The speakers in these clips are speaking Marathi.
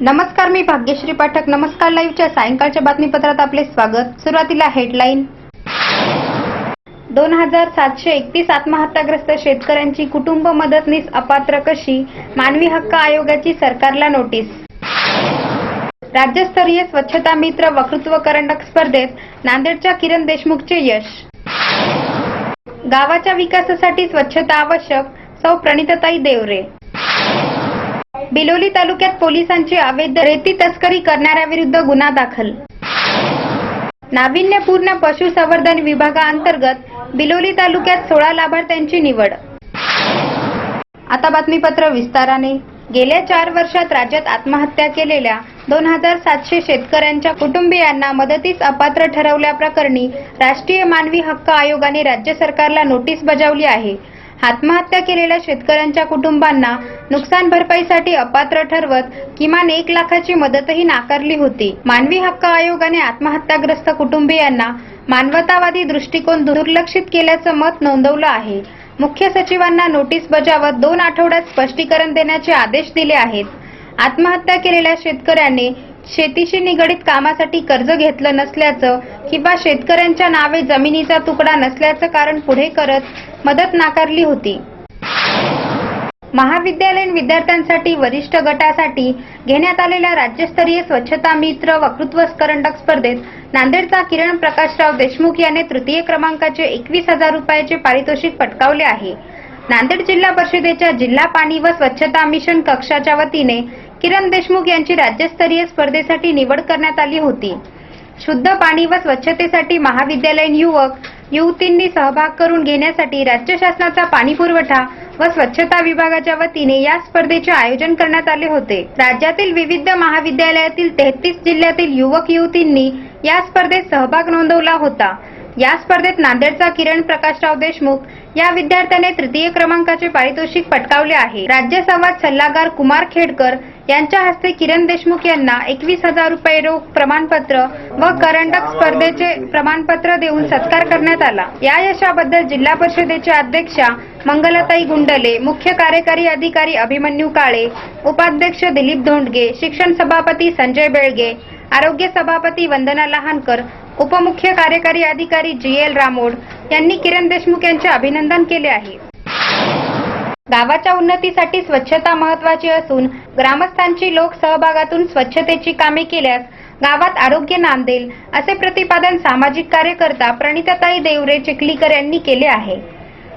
नमस्कार मी भाग्यश्री पाठक. नमस्कार लाईव्हच्या सायंकाळच्या बातमीपत्रात आपले स्वागत. सुरुवातीला हेडलाईन दोन हजार सातशे एकतीस आत्महत्याग्रस्त शेतकऱ्यांची कुटुंब मदतनीस अपात्र कशी? मानवी हक्क आयोगाची सरकारला नोटीस राज्यस्तरीय स्वच्छता मित्र वक्तृत्व करंडक स्पर्धेत नांदेडच्या किरण देशमुखचे यश. गावाच्या विकासासाठी स्वच्छता आवश्यक सौ प्रणितताई देवरे. बिलोली तालुक्यात पोलिसांची अवैध रेती तस्करी करणाऱ्याविरुद्ध गुन्हा दाखल. नाविन्यपूर्ण पशुसंवर्धन विभागाअंतर्गत बिलोली तालुक्यात सोळा लाभार्थ्यांची निवड. आता बातमीपत्र विस्ताराने. गेल्या चार वर्षात राज्यात आत्महत्या केलेल्या दोन हजार सातशे शेतकऱ्यांच्या कुटुंबियांना मदतीस अपात्र ठरवल्याप्रकरणी राष्ट्रीय मानवी हक्क आयोगाने राज्य सरकारला नोटीस बजावली आहे. आत्महत्या केलेल्या शेतकऱ्यांच्या कुटुंबांना नुकसान भरपाईसाठी अपात्र ठरवत किमान एक लाखाची मदतही नाकारली होती. मानवी हक्क आयोगाने आत्महत्याग्रस्त कुटुंबियांना मानवतावादी दृष्टिकोन दुर्लक्षित केल्याचं मत नोंदवलं आहे. मुख्य सचिवांना नोटीस बजावत दोन आठवड्यात स्पष्टीकरण देण्याचे आदेश दिले आहेत. आत्महत्या केलेल्या शेतकऱ्याने शेतीशी निगडीत कामासाठी कर्ज घेतलं नसल्याचं किंवा शेतकऱ्यांच्या नावे जमिनीचा तुकडा नसल्याचं कारण पुढे करत मदत नाकारली होती. महाविद्यालयीन विद्यार्थ्यांसाठी वरिष्ठ गटासाठी घेण्यात आलेल्या राज्यस्तरीय स्वच्छता मित्र वक्तृत्व करंडक स्पर्धेत नांदेडचा किरण प्रकाशराव देशमुख याने तृतीय क्रमांकाचे एकवीस हजार रुपयाचे पारितोषिक पटकावले आहे. नांदेड जिल्हा परिषदेच्या जिल्हा पाणी व स्वच्छता मिशन कक्षाच्या वतीने किरण देशमुख यांची राज्यस्तरीय स्पर्धेसाठी निवड करण्यात आली होती. शुद्ध पाणी व स्वच्छतेसाठी महाविद्यालयीन युवक युवतींनी सहभाग करून घेण्यासाठी राज्य शासनाचा पाणी पुरवठा व स्वच्छता विभागाच्या वतीने या स्पर्धेचे आयोजन करण्यात आले होते. राज्यातील विविध महाविद्यालयातील तेहतीस जिल्ह्यातील युवक युवतींनी या स्पर्धेत सहभाग नोंदवला होता. या स्पर्धेत नांदेडचा किरण प्रकाशराव देशमुख या विद्यार्थ्याने तृतीय क्रमांकाचे पारितोषिक पटकावले आहे. राज्य संवाद सल्लागार कुमार खेडकर यांच्या हस्ते किरण देशमुख यांना एकवीस हजार रुपये रोख प्रमाणपत्र व करंडक स्पर्धेचे प्रमाणपत्र देऊन सत्कार करण्यात आला. या यशाबद्दल जिल्हा परिषदेच्या अध्यक्षा मंगलताई गुंडले मुख्य कार्यकारी अधिकारी अभिमन्यू काळे उपाध्यक्ष दिलीप धोंडगे शिक्षण सभापती संजय बेळगे आरोग्य सभापती वंदना लहानकर उपमुख्य कार्यकारी अधिकारी जी एल रामोड यांनी किरण देशमुख यांचे अभिनंदन केले आहे. गावाच्या उन्नतीसाठी स्वच्छता महत्वाची असून ग्रामस्थांची लोक सहभागातून स्वच्छतेची कामे केल्यास गावात आरोग्य नांदेल असे प्रतिपादन सामाजिक कार्यकर्ता प्रणिताताई देवरे चिखलीकर यांनी केले आहे.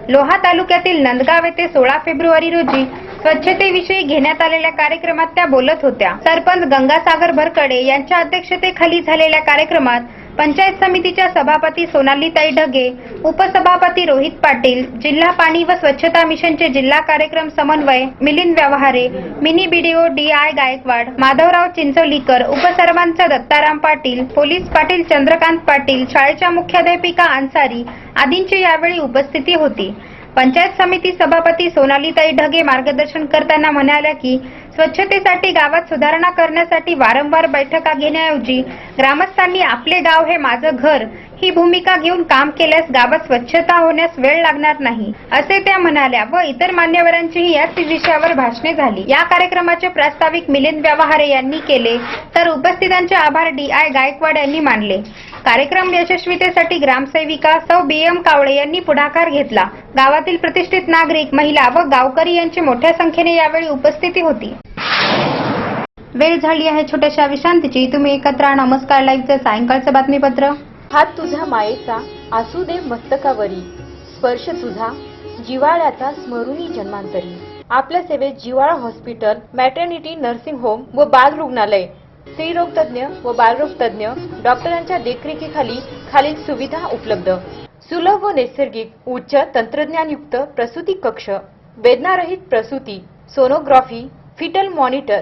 लोहा तालुक्यातील नंदगाव येथे सोळा फेब्रुवारी रोजी स्वच्छतेविषयी घेण्यात आलेल्या कार्यक्रमात त्या बोलत होत्या. सरपंच गंगासागर भरकडे यांच्या अध्यक्षतेखाली झालेल्या कार्यक्रमात पंचायत समितीच्या सभापती सोनालीताई ढगे उपसभापती रोहित पाटील जिल्हा पाणी व स्वच्छता मिशनचे जिल्हा कार्यक्रम समन्वय Milind Vyavahare mini BDO D I Gaikwad Madhavrao Chincholikar उपसरपंच दत्ताराम पाटील पोलीस पाटील चंद्रकांत पाटील शाळेच्या मुख्याध्यापिका अन्सारी आदींची यावेळी उपस्थिती होती. पंचायत समिती सभापती सोनालीताई ढगे मार्गदर्शन करताना म्हणाल्या की स्वच्छतेसाठी गावात सुधारणा करण्यासाठी वारंवार बैठका घेण्याऐवजी ग्रामस्थांनी आपले गाव हे माझं घर ही भूमिका घेऊन काम केल्यास गावात स्वच्छता होण्यास वेळ लागणार नाही असे त्या म्हणाल्या व इतर मान्यवरांचीही याच विषयावर भाषणे झाली. या कार्यक्रमाचे प्रास्ताविक मिलिंद व्यवहारे यांनी केले तर उपस्थितांचे आभार डी आय गायकवाड यांनी मानले. कार्यक्रम यशस्वीतेसाठी ग्रामसेविका सौ बी एम कावळे यांनी पुढाकार घेतला. गावातील प्रतिष्ठित नागरिक महिला व गावकरी यांची मोठ्या संख्येने यावेळी उपस्थिती होती. वेळ झाली आहे छोट्याशा विश्रांतीची. तुम्ही एकत्र नमस्कार लाईव्हचं सायंकाळचं बातमीपत्र. हात तुझ्या मायेचा आसू दे मस्तकावरी. स्पर्श तुझा जिवाळ्याचा स्मरुणी जन्मांतरी. आपल्या सेवेत जिवाळा हॉस्पिटल मॅटर्निटी नर्सिंग होम व बाल रुग्णालय. स्त्रीरोग तज्ञ व बालरोग तज्ञ डॉक्टरांच्या देखरेखीखाली खालील सुविधा उपलब्ध. सुलभ व नैसर्गिक उच्च तंत्रज्ञानयुक्त प्रसूती कक्ष. वेदनारहित प्रसूती सोनोग्राफी फिटल मॉनिटर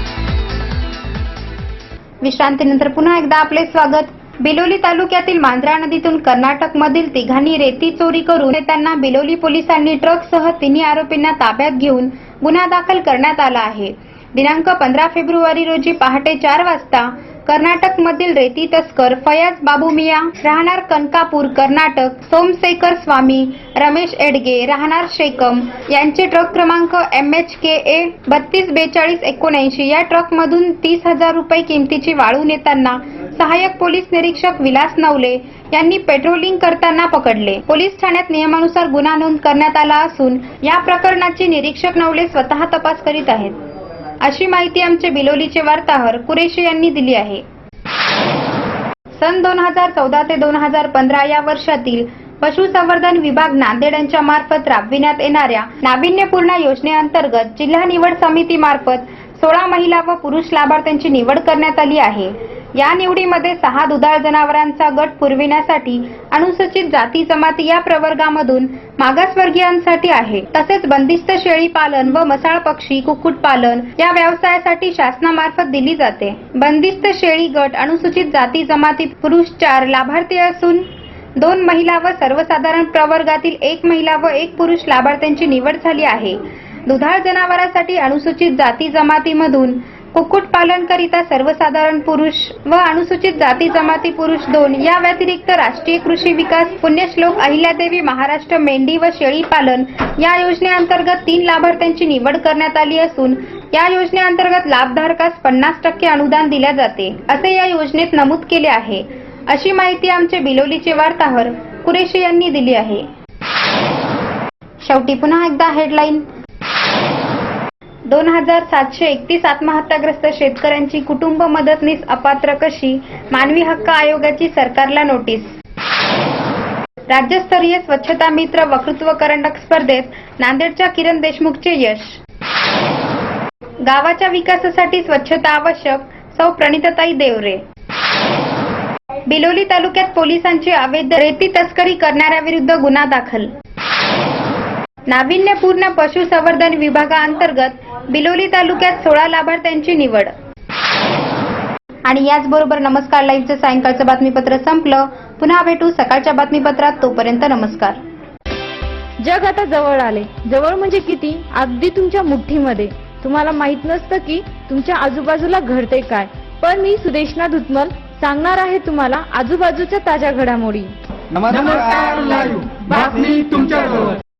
विश्रांतीनंतर पुन्हा एकदा आपले स्वागत. बिलोली तालुक्यातील मांजरा नदीतून कर्नाटक मधील तिघांनी रेती चोरी करून त्यांना बिलोली पोलिसांनी ट्रकसह तिन्ही आरोपींना ताब्यात घेऊन गुन्हा दाखल करण्यात आला आहे. दिनांक पंधरा फेब्रुवारी रोजी पहाटे चार वाजता कर्नाटक मधील रेती तस्कर फयाज बाबू मिया राहणार कनकापूर कर्नाटक सोमशेखर स्वामी रमेश एडगे राहणार शेकम यांचे ट्रक क्रमांक एम एच के ए बत्तीस बेचाळीस एकोणऐंशी या ट्रकमधून तीस हजार रुपये किमतीची वाळू नेताना सहाय्यक पोलीस निरीक्षक विलास नवले यांनी पेट्रोलिंग करताना पकडले. पोलीस ठाण्यात नियमानुसार गुन्हा नोंद करण्यात आला असून या प्रकरणाची निरीक्षक नवले स्वतः तपास करीत आहेत. अशी माहिती आमचे बिलोलीचे वार्ताहर कुरेशी यांनी दिली आहे. सन दोन हजार चौदा ते दोन हजार पंधरा या वर्षातील पशुसंवर्धन विभाग नांदेड यांच्या मार्फत राबविण्यात येणाऱ्या नाविन्यपूर्ण योजनेअंतर्गत जिल्हा निवड समिती मार्फत सोळा महिला व पुरुष लाभार्थ्यांची निवड करण्यात आली आहे. या निवडीमध्ये सहा दुधाळ जनावरांचा गट पुरविण्यासाठी अनुसूचित जाती जमाती या प्रवर्गामधून मागासवर्गीयांसाठी आहे. तसेच बंदिस्त शेळी पालन व मसाळ पक्षी कुक्कुट पालन या व्यवसायासाठी शासनामार्फत दिली जाते. बंदिस्त शेळी गट अनुसूचित जाती जमाती पुरुष चार लाभार्थी असून दोन महिला व सर्वसाधारण प्रवर्गातील एक महिला व एक पुरुष लाभार्थ्यांची निवड झाली आहे. दुधाळ जनावरांसाठी अनुसूचित जाती जमातीमधून कुक्कुटपालनकरिता सर्वसाधारण पुरुष व अनुसूचित जाती जमाती पुरुष दोन. या व्यतिरिक्त राष्ट्रीय कृषी विकास पुण्यश्लोक अहिल्यादेवी महाराष्ट्र मेंढी व शेळी पालन या योजनेअंतर्गत तीन लाभार्थ्यांची निवड करण्यात आली असून या योजनेअंतर्गत लाभधारकास पन्नास टक्के अनुदान दिल्या जाते असे या योजनेत नमूद केले आहे. अशी माहिती आमचे बिलोलीचे वार्ताहर कुरेशी यांनी दिली आहे. शेवटी पुन्हा एकदा हेडलाईन दोन हजार सातशे एकतीस आत्महत्याग्रस्त शेतकऱ्यांची कुटुंब मदतनीस अपात्र कशी? मानवी हक्क आयोगाची सरकारला नोटीस. राज्यस्तरीय स्वच्छता मित्र वक्तृत्व करंडक स्पर्धेत नांदेडच्या किरण देशमुखचे यश. गावाच्या विकासासाठी स्वच्छता आवश्यक सौ प्रणितताई देवरे. बिलोली तालुक्यात पोलिसांची अवैध रेती तस्करी करणाऱ्याविरुद्ध गुन्हा दाखल. नाविन्यपूर्ण पशुसंवर्धन विभागाअंतर्गत बिलोली तालुक्यात सोळा लाभार्थ्यांची निवड. आणि याचबरोबर नमस्कार लाईव्हचं सायंकाळचं बातमीपत्र संपलं. पुन्हा भेटू सकाळच्या बातमीपत्रात. तोपर्यंत नमस्कार. जग आता जवळ आले. जवळ म्हणजे किती? अगदी तुमच्या मुठ्ठीमध्ये. तुम्हाला माहीत नसतं की तुमच्या आजूबाजूला घडते काय. पण मी सुदेशना धुतमल सांगणार आहे तुम्हाला आजूबाजूच्या ताज्या घडामोडी. नमस्कार लाईव्ह. बातमी तुमच्याजवळ.